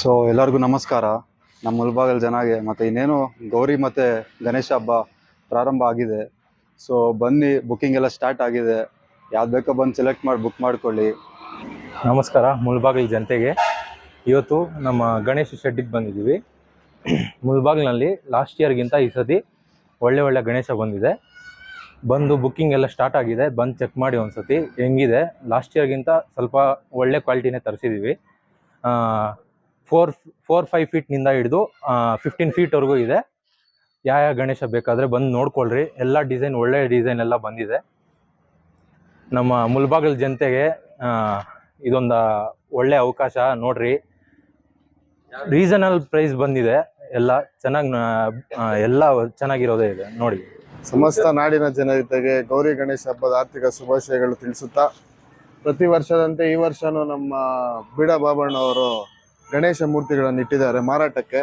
So ಎಲ್ಲರಿಗೂ ನಮಸ್ಕಾರ. ನಮ್ಮ ಮುಲ್ಬಾಗಲ್ ಜನಗೆ, ಮತ್ತು ಇನ್ನೇನು ಗೌರಿ ಮತ್ತು ಗಣೇಶ ಹಬ್ಬ ಪ್ರಾರಂಭ ಆಗಿದೆ. ಸೊ ಬನ್ನಿ ಬುಕ್ಕಿಂಗ್ ಎಲ್ಲ ಸ್ಟಾರ್ಟ್ ಆಗಿದೆ. ಯಾವ್ದು ಬೇಕೋ ಬಂದು ಸೆಲೆಕ್ಟ್ ಮಾಡಿ ಬುಕ್ ಮಾಡ್ಕೊಳ್ಳಿ. ನಮಸ್ಕಾರ, ಮುಲ್ಬಾಗಲ್ ಜನತೆಗೆ. ಇವತ್ತು ನಮ್ಮ ಗಣೇಶ ಶೆಡ್ಡಿಗೆ ಬಂದಿದ್ದೀವಿ. ಮುಳ್ಬಾಗಿಲಿನಲ್ಲಿ ಲಾಸ್ಟ್ ಇಯರ್ಗಿಂತ ಈ ಸತಿ ಒಳ್ಳೆ ಒಳ್ಳೆ ಗಣೇಶ ಬಂದಿದೆ. ಬಂದು ಬುಕ್ಕಿಂಗ್ ಎಲ್ಲ ಸ್ಟಾರ್ಟ್ ಆಗಿದೆ. ಬಂದು ಚೆಕ್ ಮಾಡಿ ಒಂದು ಸತಿ ಹೆಂಗಿದೆ ಲಾಸ್ಟ್ ಇಯರ್ಗಿಂತ ಸ್ವಲ್ಪ ಒಳ್ಳೆ ಕ್ವಾಲಿಟಿನೇ ತರಿಸಿದ್ದೀವಿ ಫೋರ್ ಫೋರ್ ಫೈವ್ ಫೀಟ್ನಿಂದ ಹಿಡಿದು ಫಿಫ್ಟೀನ್ ಫೀಟ್ವರೆಗೂ ಇದೆ. ಯಾವ ಯಾವ ಗಣೇಶ ಬೇಕಾದರೆ ಬಂದು ನೋಡ್ಕೊಳ್ರಿ. ಎಲ್ಲ ಡಿಸೈನ್ ಒಳ್ಳೆ ಡಿಸೈನ್ ಎಲ್ಲ ಬಂದಿದೆ. ನಮ್ಮ ಮುಲ್ಬಾಗಲ್ ಜನತೆಗೆ ಇದೊಂದು ಒಳ್ಳೆ ಅವಕಾಶ. ನೋಡ್ರಿ. ರೀಸನಲ್ ಪ್ರೈಸ್ ಬಂದಿದೆ. ಎಲ್ಲ ಚೆನ್ನಾಗಿ ಎಲ್ಲ ಚೆನ್ನಾಗಿರೋದೇ ಇದೆ. ನೋಡಿ. ಸಮಸ್ತ ನಾಡಿನ ಜನತೆಗೆ ಗೌರಿ ಗಣೇಶ ಹಬ್ಬದ ಆರ್ಥಿಕ ಶುಭಾಶಯಗಳು ತಿಳಿಸುತ್ತಾ, ಪ್ರತಿ ವರ್ಷದಂತೆ ಈ ವರ್ಷನೂ ನಮ್ಮ ಬಿಡ ಬಾಬಣ್ಣವರು ಗಣೇಶ ಮೂರ್ತಿಗಳನ್ನು ಇಟ್ಟಿದ್ದಾರೆ ಮಾರಾಟಕ್ಕೆ.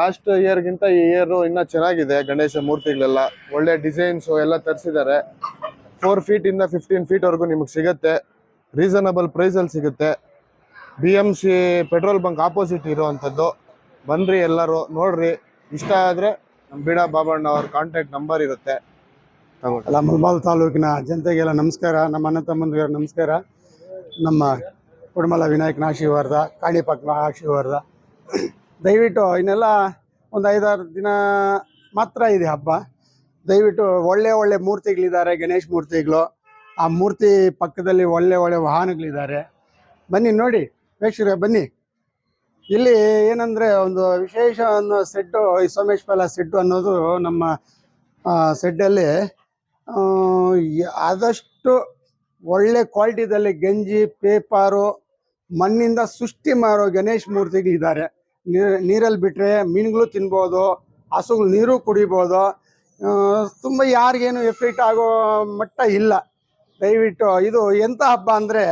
ಲಾಸ್ಟ್ ಇಯರ್ಗಿಂತ ಈ ಇಯರ್ ಇನ್ನೂ ಚೆನ್ನಾಗಿದೆ ಗಣೇಶ ಮೂರ್ತಿಗಳೆಲ್ಲ. ಒಳ್ಳೆ ಡಿಸೈನ್ಸು ಎಲ್ಲ ತರಿಸಿದ್ದಾರೆ. ಫೋರ್ ಫೀಟಿಂದ ಫಿಫ್ಟೀನ್ ಫೀಟ್ವರೆಗೂ ನಿಮಗೆ ಸಿಗುತ್ತೆ. ರೀಸನಬಲ್ ಪ್ರೈಸಲ್ಲಿ ಸಿಗುತ್ತೆ. B M C petrol bunk opposite ಇರುವಂಥದ್ದು. ಬನ್ರಿ ಎಲ್ಲರೂ, ನೋಡ್ರಿ. ಇಷ್ಟ ಆದರೆ ನಮ್ಮ ಬೀಡ ಬಾಬಣ್ಣ ಅವ್ರ ಕಾಂಟ್ಯಾಕ್ಟ್ ನಂಬರ್ ಇರುತ್ತೆ. ಎಲ್ಲ ಮುಲ್ಬಾಲ್ ತಾಲೂಕಿನ ಜನತೆಗೆಲ್ಲ ನಮಸ್ಕಾರ. ನಮ್ಮ ಅಣ್ಣ ತಮ್ಮಂದಿರ ನಮಸ್ಕಾರ. ನಮ್ಮ ಕುಡಮಲ ವಿನಾಯಕನ ಆಶೀರ್ವಾದ ಕಾಣಿಪಕ್ಕನ ಆಶೀರ್ವಾದ ದಯವಿಟ್ಟು ಇನ್ನೆಲ್ಲ ಒಂದು ಐದಾರು ದಿನ ಮಾತ್ರ ಇದೆ ಹಬ್ಬ. ದಯವಿಟ್ಟು ಒಳ್ಳೆ ಒಳ್ಳೆ ಮೂರ್ತಿಗಳಿದ್ದಾರೆ, ಗಣೇಶ ಮೂರ್ತಿಗಳು. ಆ ಮೂರ್ತಿ ಪಕ್ಕದಲ್ಲಿ ಒಳ್ಳೆ ಒಳ್ಳೆ ವಾಹನಗಳಿದ್ದಾರೆ. ಬನ್ನಿ ನೋಡಿ ಪ್ರೇಕ್ಷಕರೇ ಬನ್ನಿ. ಇಲ್ಲಿ ಏನಂದರೆ ಒಂದು ವಿಶೇಷ ಅನ್ನೋ ಸೆಡ್ಡು ಈ ಸೋಮೇಶ್ ಪ್ಯಾಲೇಸ್ ಸೆಡ್ಡು ಅನ್ನೋದು ನಮ್ಮ ಸೆಡ್ಡಲ್ಲಿ ಆದಷ್ಟು ಒಳ್ಳೆ ಕ್ವಾಲಿಟಿದಲ್ಲಿ ಗಂಜಿ, ಪೇಪರು ಮಣ್ಣಿಂದ ಸೃಷ್ಟಿ ಮಾಡೋ ಗಣೇಶ್ ಮೂರ್ತಿಗಳಿದ್ದಾರೆ ನೀರಲ್ಲಿ ಬಿಟ್ಟರೆ ಮೀನುಗಳು ತಿನ್ಬೋದು, ಹಸುಗಳು ನೀರು ಕುಡಿಬೋದು. ತುಂಬ ಯಾರಿಗೇನು ಎಫೆಕ್ಟ್ ಆಗೋ ಮಟ್ಟ ಇಲ್ಲ. ದಯವಿಟ್ಟು ಇದು ಎಂಥ ಹಬ್ಬ ಅಂದರೆ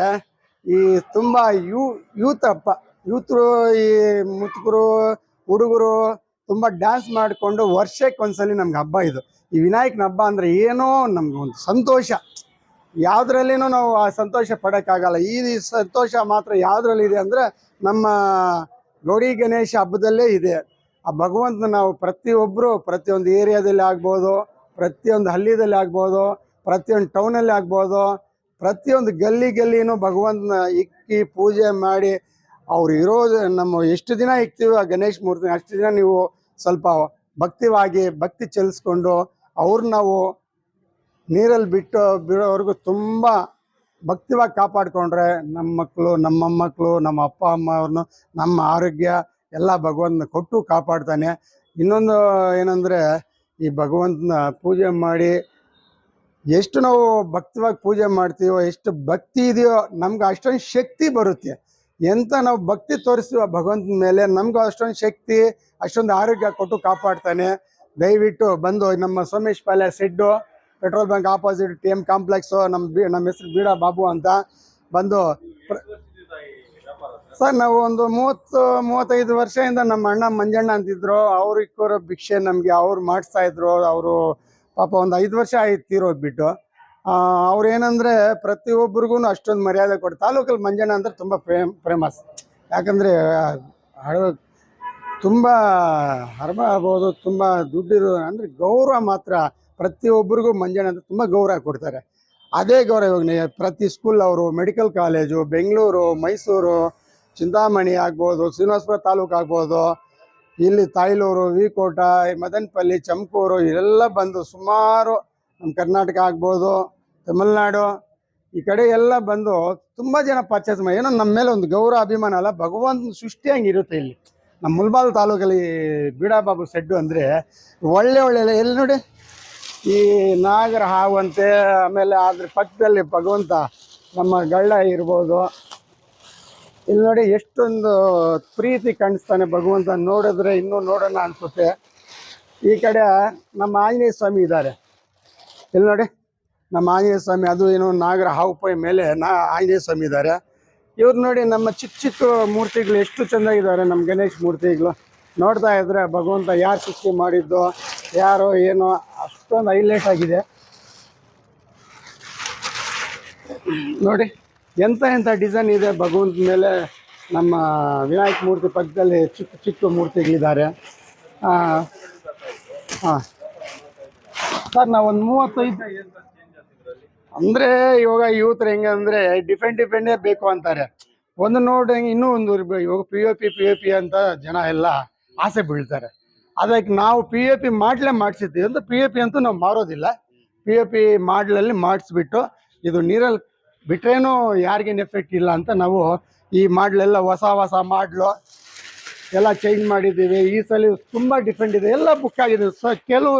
ಈ ತುಂಬ ಯೂ, ಯೂತ್ ಹಬ್ಬ. ಯೂತ್ರು, ಈ ಮುತ್ಕರು, ಹುಡುಗರು ತುಂಬ ಡ್ಯಾನ್ಸ್ ಮಾಡಿಕೊಂಡು ವರ್ಷಕ್ಕೆ ಒಂದ್ಸಲಿ ನಮ್ಗೆ ಹಬ್ಬ ಇದು. ಈ ವಿನಾಯಕನ ಹಬ್ಬ ಅಂದರೆ ಏನೋ ನಮ್ಗೆ ಒಂದು ಸಂತೋಷ. ಯಾವುದ್ರಲ್ಲಿನೂ ನಾವು ಆ ಸಂತೋಷ ಪಡೋಕ್ಕಾಗಲ್ಲ. ಈ ಸಂತೋಷ ಮಾತ್ರ ಯಾವುದ್ರಲ್ಲಿದೆ ಅಂದರೆ ನಮ್ಮ ಗೌರಿ ಗಣೇಶ ಹಬ್ಬದಲ್ಲೇ ಇದೆ. ಆ ಭಗವಂತನ ನಾವು ಪ್ರತಿಯೊಬ್ಬರು ಪ್ರತಿಯೊಂದು ಏರಿಯಾದಲ್ಲಿ ಆಗ್ಬೋದು, ಪ್ರತಿಯೊಂದು ಹಳ್ಳಿದಲ್ಲಿ ಆಗ್ಬೋದು, ಪ್ರತಿಯೊಂದು ಟೌನಲ್ಲಿ ಆಗ್ಬೋದು, ಪ್ರತಿಯೊಂದು ಗಲ್ಲಿ ಗಲ್ಲಿನೂ ಭಗವಂತನ ಇಕ್ಕಿ ಪೂಜೆ ಮಾಡಿ ಅವ್ರು ಇರೋದು ನಮ್ಮ ಎಷ್ಟು ದಿನ ಇಕ್ತೀವಿ ಆ ಗಣೇಶ ಮೂರ್ತಿ ಅಷ್ಟು ದಿನ ನೀವು ಸ್ವಲ್ಪ ಭಕ್ತಿವಾಗಿ, ಭಕ್ತಿ ಚೆಲ್ಲಿಸ್ಕೊಂಡು ಅವ್ರು ನಾವು ನೀರಲ್ಲಿ ಬಿಟ್ಟು ಬಿಡೋವರೆಗೂ ತುಂಬ ಭಕ್ತಿವಾಗಿ ಕಾಪಾಡಿಕೊಂಡ್ರೆ ನಮ್ಮ ಮಕ್ಕಳು, ನಮ್ಮ ಮೊಮ್ಮಕ್ಕಳು, ನಮ್ಮ ಅಪ್ಪ, ಅಮ್ಮ ಅವ್ರನ್ನು ನಮ್ಮ ಆರೋಗ್ಯ ಎಲ್ಲ ಭಗವಂತನ ಕೊಟ್ಟು ಕಾಪಾಡ್ತಾನೆ. ಇನ್ನೊಂದು ಏನಂದರೆ, ಈ ಭಗವಂತನ ಪೂಜೆ ಮಾಡಿ ಎಷ್ಟು ನಾವು ಭಕ್ತಿವಾಗಿ ಪೂಜೆ ಮಾಡ್ತೀವೋ, ಎಷ್ಟು ಭಕ್ತಿ ಇದೆಯೋ, ನಮ್ಗೆ ಅಷ್ಟೊಂದು ಶಕ್ತಿ ಬರುತ್ತೆ. ಎಂತ ನಾವು ಭಕ್ತಿ ತೋರಿಸ್ತೀವೋ, ಭಗವಂತನ ಮೇಲೆ ನಮ್ಗೆ ಅಷ್ಟೊಂದು ಶಕ್ತಿ, ಅಷ್ಟೊಂದು ಆರೋಗ್ಯ ಕೊಟ್ಟು ಕಾಪಾಡ್ತಾನೆ. ದಯವಿಟ್ಟು ಬಂದು ನಮ್ಮ Somesh palace ಸೆಡ್ಡು petrol bank opposite T M complex ನಮ್ಮ ಬಿ ನಮ್ಮ ಹೆಸರು ಬೀಡ ಬಾಬು ಅಂತ ಬಂದು ಸರ್, ನಾವು ಒಂದು ಮೂವತ್ತು, ಮೂವತ್ತೈದು ವರ್ಷದಿಂದ ನಮ್ಮ ಅಣ್ಣ ಮಂಜಣ್ಣ ಅಂತಿದ್ರು. ಅವ್ರು ಇಕ್ಕೋರೋ ಭಿಕ್ಷೆ ನಮಗೆ ಅವ್ರು ಮಾಡಿಸ್ತಾ ಇದ್ರು. ಅವರು ಪಾಪ ಒಂದು ಐದು ವರ್ಷ ಆಯ್ತು ತೀರೋಗ್ಬಿಟ್ಟು ಅವ್ರು ಏನಂದರೆ ಪ್ರತಿಯೊಬ್ಬರಿಗೂ ಅಷ್ಟೊಂದು ಮರ್ಯಾದೆ ಕೊಟ್ಟು, ತಾಲೂಕಲ್ಲಿ ಮಂಜಣ್ಣ ಅಂದ್ರೆ ತುಂಬ ಪ್ರೇಮ್ ಫೇಮಸ್ ಯಾಕಂದರೆ ಹಳ, ತುಂಬ ಹರಬ ಆಗ್ಬೋದು, ತುಂಬ ದುಡ್ಡಿರೋ, ಅಂದರೆ ಗೌರವ ಮಾತ್ರ. ಪ್ರತಿಯೊಬ್ಬರಿಗೂ ಮಂಜಣ್ಣ ಅಂತ ತುಂಬ ಗೌರವ ಕೊಡ್ತಾರೆ. ಅದೇ ಗೌರವ ಇವಾಗ ಪ್ರತಿ ಸ್ಕೂಲ್ ಅವರು ಮೆಡಿಕಲ್ ಕಾಲೇಜು ಬೆಂಗಳೂರು, ಮೈಸೂರು, ಚಿಂತಾಮಣಿ ಆಗ್ಬೋದು, ಶ್ರೀನಿವಾಸಪುರ ತಾಲೂಕು ಆಗ್ಬೋದು, ಇಲ್ಲಿ ತಾಯ್ಲೂರು, ವಿಕೋಟ, ಮದನಪಲ್ಲಿ, ಚಮಕೂರು ಇವೆಲ್ಲ ಬಂದು ಸುಮಾರು ನಮ್ಮ ಕರ್ನಾಟಕ ಆಗ್ಬೋದು, ತಮಿಳ್ನಾಡು, ಈ ಕಡೆ ಎಲ್ಲ ಬಂದು ತುಂಬ ಜನ ಪರ್ಚೇಸ್ ಮಾಡಿ ಏನೋ ನಮ್ಮ ಮೇಲೆ ಒಂದು ಗೌರವ, ಅಭಿಮಾನ ಅಲ್ಲ, ಭಗವಂತನ ಸೃಷ್ಟಿ ಹಂಗಿರುತ್ತೆ ಇಲ್ಲಿ. ನಮ್ಮ ಮುಲ್ಬಾಲ್ ತಾಲೂಕಲ್ಲಿ ಬೀಡಾಬಾಬು ಸೆಡ್ಡು ಅಂದರೆ ಒಳ್ಳೆ ಒಳ್ಳೆ ಎಲ್ಲಿ ನೋಡಿ? ಈ ನಾಗರ ಹಾವಂತೆ, ಆಮೇಲೆ ಅದ್ರ ಪಕ್ಕದಲ್ಲಿ ಭಗವಂತ, ನಮ್ಮ ಗಳ್ಳ ಇರ್ಬೋದು. ಇಲ್ಲಿ ನೋಡಿ ಎಷ್ಟೊಂದು ಪ್ರೀತಿ ಕಾಣಿಸ್ತಾನೆ ಭಗವಂತ ನೋಡಿದ್ರೆ, ಇನ್ನೂ ನೋಡೋಣ ಅನ್ಸುತ್ತೆ. ಈ ಕಡೆ ನಮ್ಮ ಆಂಜನೇಯ ಸ್ವಾಮಿ ಇದ್ದಾರೆ. ಇಲ್ಲಿ ನೋಡಿ, ನಮ್ಮ ಆಂಜನೇಯ ಸ್ವಾಮಿ, ಅದು ಏನು ನಾಗರ ಹಾವು ಪೈ ಮೇಲೆ ನಾ ಆಂಜನೇಯ ಸ್ವಾಮಿ ಇದ್ದಾರೆ. ಇವ್ರು ನೋಡಿ ನಮ್ಮ ಚಿಕ್ಕ ಚಿಕ್ಕ ಮೂರ್ತಿಗಳು ಎಷ್ಟು ಚೆಂದಾಗಿದ್ದಾರೆ ನಮ್ಮ ಗಣೇಶ್ ಮೂರ್ತಿಗಳು. ನೋಡ್ತಾ ಇದ್ರೆ ಭಗವಂತ ಯಾರು ಸೃಷ್ಟಿ ಮಾಡಿದ್ದು, ಯಾರೋ ಏನೋ ಅಷ್ಟೊಂದು ಹೈಲೈಟ್ ಆಗಿದೆ. ನೋಡಿ ಎಂಥ ಎಂಥ ಡಿಸೈನ್ ಇದೆ ಭಗವಂತ ಮೇಲೆ. ನಮ್ಮ ವಿನಾಯಕ ಮೂರ್ತಿ ಪಕ್ಕದಲ್ಲಿ ಚಿಕ್ಕ ಚಿಕ್ಕ ಮೂರ್ತಿಗಳಿದ್ದಾರೆ. ಹಾಂ ಸರ್ ನಾವೊಂದು ಮೂವತ್ತೈದು ಅಂದರೆ ಇವಾಗ ಯೂತ್ರ ಹೆಂಗೆ ಅಂದರೆ ಡಿಫೆಂಡ್ ಡಿಫೆಂಡೇ ಬೇಕು ಅಂತಾರೆ. ಒಂದು ನೋಡಿ ಇನ್ನೂ ಒಂದು. ಇವಾಗ P O P P O P ಅಂತ ಜನ ಎಲ್ಲ ಆಸೆ ಬೀಳ್ತಾರೆ. ಅದಕ್ಕೆ ನಾವು ಪಿ ಎ ಪಿ ಮಾಡ್ಲೇ ಮಾಡಿಸಿದ್ದೀವಿ ಅಂತ ಪಿ ಎ ಪಿ ಅಂತೂ ನಾವು ಮಾರೋದಿಲ್ಲ. ಪಿ ಎ ಪಿ ಮಾಡ್ಲಲ್ಲಿ ಮಾಡಿಸ್ಬಿಟ್ಟು ಇದು ನೀರಲ್ಲಿ ಬಿಟ್ರೇನು ಯಾರಿಗೇನು ಎಫೆಕ್ಟ್ ಇಲ್ಲ ಅಂತ ನಾವು ಈ ಮಾಡ್ಲೆಲ್ಲ ಹೊಸ ಹೊಸ ಮಾಡ್ಲು ಎಲ್ಲ ಚೇಂಜ್ ಮಾಡಿದ್ದೀವಿ. ಈ ಸಲ ತುಂಬ ಡಿಫ್ರೆಂಟ್ ಇದೆ. ಎಲ್ಲ ಬುಕ್ ಆಗಿದೆ. ಸೊ, ಕೆಲವು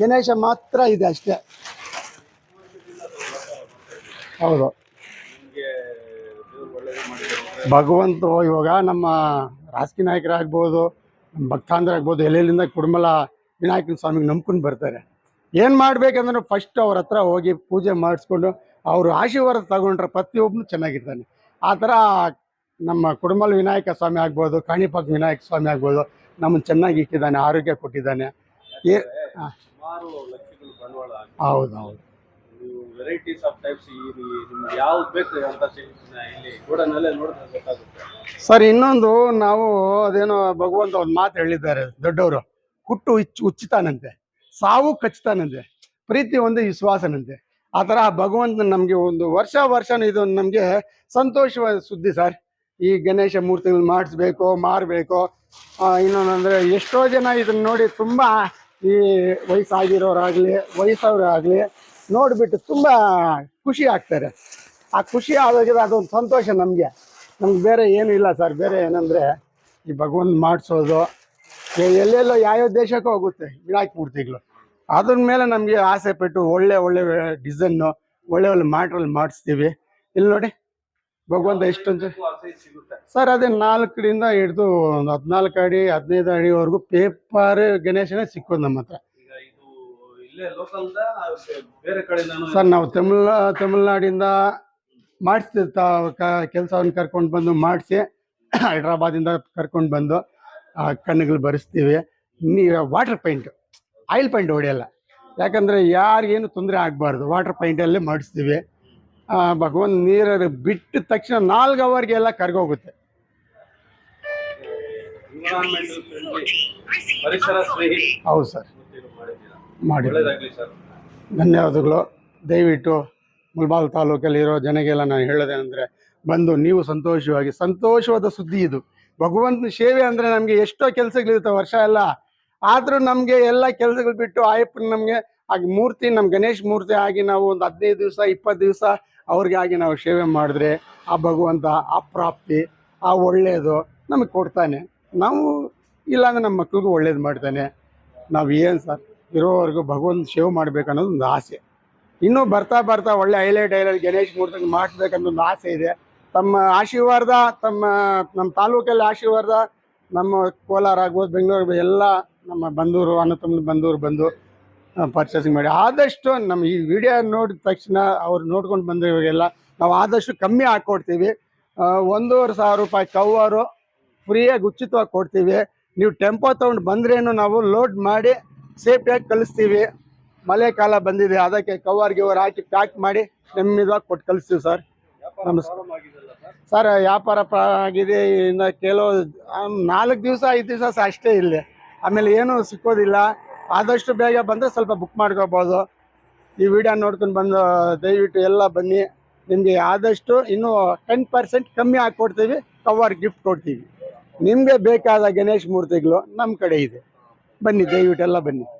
ಗಣೇಶ ಮಾತ್ರ ಇದೆ ಅಷ್ಟೇ. ಹೌದು. ಭಗವಂತ ಇವಾಗ ನಮ್ಮ ರಾಜಕೀಯ ನಾಯಕರಾಗ್ಬೋದು ಭಕ್ತಾಂಧರಾಗ್ಬೋದು ಎಲ್ಲೆಲ್ಲಿಂದ ಕುಡುಮಲ ವಿನಾಯಕನ ಸ್ವಾಮಿಗೆ ನಂಬ್ಕೊಂಡು ಬರ್ತಾರೆ. ಏನು ಮಾಡಬೇಕಂದ್ರೆ ಫಸ್ಟ್ ಅವ್ರ ಹತ್ರ ಹೋಗಿ ಪೂಜೆ ಮಾಡಿಸ್ಕೊಂಡು ಅವರು ಆಶೀರ್ವಾದ ತಗೊಂಡ್ರೆ ಪ್ರತಿಯೊಬ್ಬನು ಚೆನ್ನಾಗಿರ್ತಾನೆ. ಆ ಥರ ನಮ್ಮ ಕುಡುಮಲ ವಿನಾಯಕ ಸ್ವಾಮಿ ಆಗ್ಬೋದು ಕಾಣಿಪಾಕ ವಿನಾಯಕ ಸ್ವಾಮಿ ಆಗ್ಬೋದು ನಮ್ಮನ್ನು ಚೆನ್ನಾಗಿ ಇಟ್ಟಿದ್ದಾನೆ ಆರೋಗ್ಯ ಕೊಟ್ಟಿದ್ದಾನೆ. ಹೌದು ಹೌದು ವೆರೈಟೀಸ್ ಆಫ್ ಟೈಪ್ಸ್ ನಿಮ್ಗೆ ಯಾವ್ದು ಬೇಕು ಅಂತ ಇಲ್ಲಿ ಗೋಡನಲ್ಲೇ ನೋಡಿದ್ರೆ ಗೊತ್ತಾಗುತ್ತೆ. ಸರ್, ಇನ್ನೊಂದು ನಾವು ಅದೇನೋ ಭಗವಂತ ಒಂದು ಮಾತು ಹೇಳಿದ್ದಾರೆ, ದೊಡ್ಡವರು. ಹುಟ್ಟು ಹುಚ್ಚು ಸಾವು ಕಚ್ಚುತ್ತಾನಂತೆ ಪ್ರೀತಿ ಒಂದು ವಿಶ್ವಾಸನಂತೆ. ಆ ಥರ ಭಗವಂತ ನಮಗೆ ಒಂದು ವರ್ಷ ವರ್ಷ ಇದು ನಮಗೆ ಸಂತೋಷವಾದ ಸುದ್ದಿ ಸರ್. ಈ ಗಣೇಶ ಮೂರ್ತಿಗಳು ಮಾಡಿಸ್ಬೇಕು, ಮಾರಬೇಕು. ಇನ್ನೊಂದಂದರೆ ಎಷ್ಟೋ ಜನ ಇದನ್ನ ನೋಡಿ ತುಂಬ ಈ ವಯಸ್ಸಾಗಿರೋರಾಗಲಿ, ವಯಸ್ಸವರಾಗಲಿ ನೋಡಿಬಿಟ್ಟು ತುಂಬ ಖುಷಿ ಆಗ್ತಾರೆ. ಆ ಖುಷಿ ಆದಾಗ ಅದೊಂದು ಸಂತೋಷ ನಮಗೆ. ನಮ್ಗೆ ಬೇರೆ ಏನೂ ಇಲ್ಲ ಸರ್. ಬೇರೆ ಏನಂದರೆ ಈ ಭಗವಂತ ಮಾಡಿಸೋದು. ಎಲ್ಲೆಲ್ಲೋ ಯಾವ್ಯಾವ ದೇಶಕ್ಕೂ ಹೋಗುತ್ತೆ. ವಿನಾಯಕ ಮೂರ್ತಿಗಳು. ಅದ್ರ ಮೇಲೆ ನಮಗೆ ಆಸೆ ಪಟ್ಟು ಒಳ್ಳೆ ಒಳ್ಳೆ ಡಿಸೈನ್ನು ಒಳ್ಳೆ ಒಳ್ಳೆ ಮ್ಯಾಟ್ರಲ್ಲಿ ಮಾಡಿಸ್ತೀವಿ. ಇಲ್ಲಿ ನೋಡಿ, ಭಗವಂತ ಎಷ್ಟೊಂದು ಸರ್, ಅದೇ ನಾಲ್ಕರಿಂದ ಹಿಡಿದು ಒಂದು ಹದಿನಾಲ್ಕು ಅಡಿ, ಹದಿನೈದು ಅಡಿವರೆಗೂ ಪೇಪರ್ ಗಣೇಶನೇ ಸಿಕ್ಕೋದು ನಮ್ಮ ಹತ್ರ ಈಗ ಇದು ಇಲ್ಲೇ ಲೋಕಲ್ದ ಬೇರೆ ಸರ್ ನಾವು ತಮಿಳ್ ತಮಿಳ್ನಾಡಿಂದ ಮಾಡಿಸಿ ಕೆಲಸವನ್ನು ಕರ್ಕೊಂಡು ಬಂದು ಮಾಡಿಸಿ ಹೈದ್ರಾಬಾದಿಂದ ಕರ್ಕೊಂಡು ಬಂದು ಆ ಕಣ್ಣುಗಳು ಬರೆಸ್ತೀವಿ. ನೀ ವಾಟರ್ ಪೈಂಟ್ ಆಯಿಲ್ ಪೈಂಟ್ ಹೊಡೆಯಲ್ಲ. ಯಾಕಂದರೆ ಯಾರಿಗೇನು ತೊಂದರೆ ಆಗಬಾರ್ದು. ವಾಟರ್ ಪೈಂಟಲ್ಲೇ ಮಾಡಿಸ್ತೀವಿ. ಆ, ಭಗವಂತ ನೀರಲ್ಲಿ ಬಿಟ್ಟ ತಕ್ಷಣ ನಾಲ್ಕು ಅವರ್ಗೆಲ್ಲ ಕರ್ಗೋಗುತ್ತೆ. ಹೌದು ಸರ್. ಮೂರ್ತಿಗಳು ಮಾಡಿದ್ದೀರಾ ಮಾಡಿ ಸರ್. ಧನ್ಯವಾದಗಳು. ದಯವಿಟ್ಟು ಮುಲ್ಬಾಲ್ ತಾಲೂಕಲ್ಲಿರೋ ಜನಗೆಲ್ಲ ನಾನು ಹೇಳೋದೇನೆಂದರೆ ಬಂದು ನೀವು ಸಂತೋಷವಾಗಿ ಸಂತೋಷವಾದ ಸುದ್ದಿ ಇದು. ಭಗವಂತನ ಸೇವೆ ಅಂದರೆ ನಮಗೆ ಎಷ್ಟೋ ಕೆಲಸಗಳಿರುತ್ತೆ ವರ್ಷ ಎಲ್ಲ. ಆದರೂ ನಮಗೆ ಎಲ್ಲ ಕೆಲಸಗಳು ಬಿಟ್ಟು ಆಯಪ್ಪನ ನಮಗೆ ಆಗ ಮೂರ್ತಿ ನಮ್ಮ ಗಣೇಶ್ ಮೂರ್ತಿ ಆಗಿ ನಾವು ಒಂದು ಹದಿನೈದು ದಿವಸ ಇಪ್ಪತ್ತು ದಿವಸ ಅವ್ರಿಗೆ ಆಗಿ ನಾವು ಸೇವೆ ಮಾಡಿದ್ರೆ ಆ ಭಗವಂತ ಆ ಪ್ರಾಪ್ತಿ ಆ ಒಳ್ಳೆಯದು ನಮಗೆ ಕೊಡ್ತಾನೆ. ನಾವು ಇಲ್ಲಾಂದ್ರೆ ನಮ್ಮ ಮಕ್ಳಿಗೂ ಒಳ್ಳೇದು ಮಾಡ್ತಾನೆ. ನಾವು ಏನು ಸರ್? ಇರೋವರೆಗೂ ಭಗವಂತ ಸೇವೆ ಮಾಡ್ಬೇಕು ಅನ್ನೋದು ಒಂದು ಆಸೆ. ಇನ್ನೂ ಬರ್ತಾ ಬರ್ತಾ ಒಳ್ಳೆ ಹೈಲೈಟ್ ಹೈಲೈಟ್ ಗಣೇಶ್ ಮೂರ್ತಿ ಮಾಡಿಸ್ಬೇಕನ್ನೋ ಒಂದು ಆಸೆ ಇದೆ. ತಮ್ಮ ಆಶೀರ್ವಾದ, ತಮ್ಮ, ನಮ್ಮ ತಾಲೂಕಲ್ಲಿ ಆಶೀರ್ವಾದ, ನಮ್ಮ ಕೋಲಾರ, ಆಗ್ಬೋದು ಬೆಂಗಳೂರು ಎಲ್ಲ ನಮ್ಮ ಬಂದೂರು ಅಣ್ಣ ತಮ್ಮ ಬಂದೂರು ಬಂದು ಪರ್ಚೇಸಿಂಗ್ ಮಾಡಿ. ಆದಷ್ಟು ನಮ್ಮ ಈ ವಿಡಿಯೋ ನೋಡಿದ ತಕ್ಷಣ ಅವ್ರು ನೋಡ್ಕೊಂಡು ಬಂದಿರೋರಿಗೆಲ್ಲ ನಾವು ಆದಷ್ಟು ಕಮ್ಮಿ ಹಾಕ್ಕೊಡ್ತೀವಿ ಒಂದೂವರೆ ಸಾವಿರ ರೂಪಾಯಿ ಕವರು ಫ್ರೀಯಾಗಿ ಉಚಿತವಾಗಿ ಕೊಡ್ತೀವಿ. ನೀವು ಟೆಂಪೋ ತೊಗೊಂಡು ಬಂದ್ರೇನು ನಾವು ಲೋಡ್ ಮಾಡಿ ಸೇಫ್ಟಿಯಾಗಿ ಕಲಿಸ್ತೀವಿ. ಮಳೆ ಕಾಲ ಬಂದಿದೆ ಅದಕ್ಕೆ ಕವರ್ ಗಿವರ್ ಹಾಕಿ ಪ್ಯಾಕ್ ಮಾಡಿ ನೆಮ್ಮದಿವಾಗಿ ಕೊಟ್ಟು ಕಳಿಸ್ತೀವಿ ಸರ್. ನಮಸ್ಕಾರ ಸರ್? ವ್ಯಾಪಾರ ಆಗಿದೆ ಇನ್ನು ಕೆಲವು ನಾಲ್ಕು ದಿವಸ ಐದು ದಿವಸ ಅಷ್ಟೇ ಇಲ್ಲಿ. ಆಮೇಲೆ ಏನೂ ಸಿಕ್ಕೋದಿಲ್ಲ. ಆದಷ್ಟು ಬೇಗ ಬಂದರೆ ಸ್ವಲ್ಪ ಬುಕ್ ಮಾಡ್ಕೋಬೋದು. ಈ ವಿಡಿಯೋ ನೋಡ್ಕೊಂಡು ಬಂದು ದಯವಿಟ್ಟು ಎಲ್ಲ ಬನ್ನಿ. ನಿಮಗೆ ಆದಷ್ಟು ಇನ್ನೂ ಟೆನ್ ಪರ್ಸೆಂಟ್ ಕಮ್ಮಿ ಹಾಕ್ಕೊಡ್ತೀವಿ ಕವರ್ ಗಿಫ್ಟ್ ಕೊಡ್ತೀವಿ. ನಿಮಗೆ ಬೇಕಾದ ಗಣೇಶ್ ಮೂರ್ತಿಗಳು ನಮ್ಮ ಕಡೆ ಇದೆ. ಬನ್ನಿ ದಯವಿಟ್ಟು ಎಲ್ಲ ಬನ್ನಿ.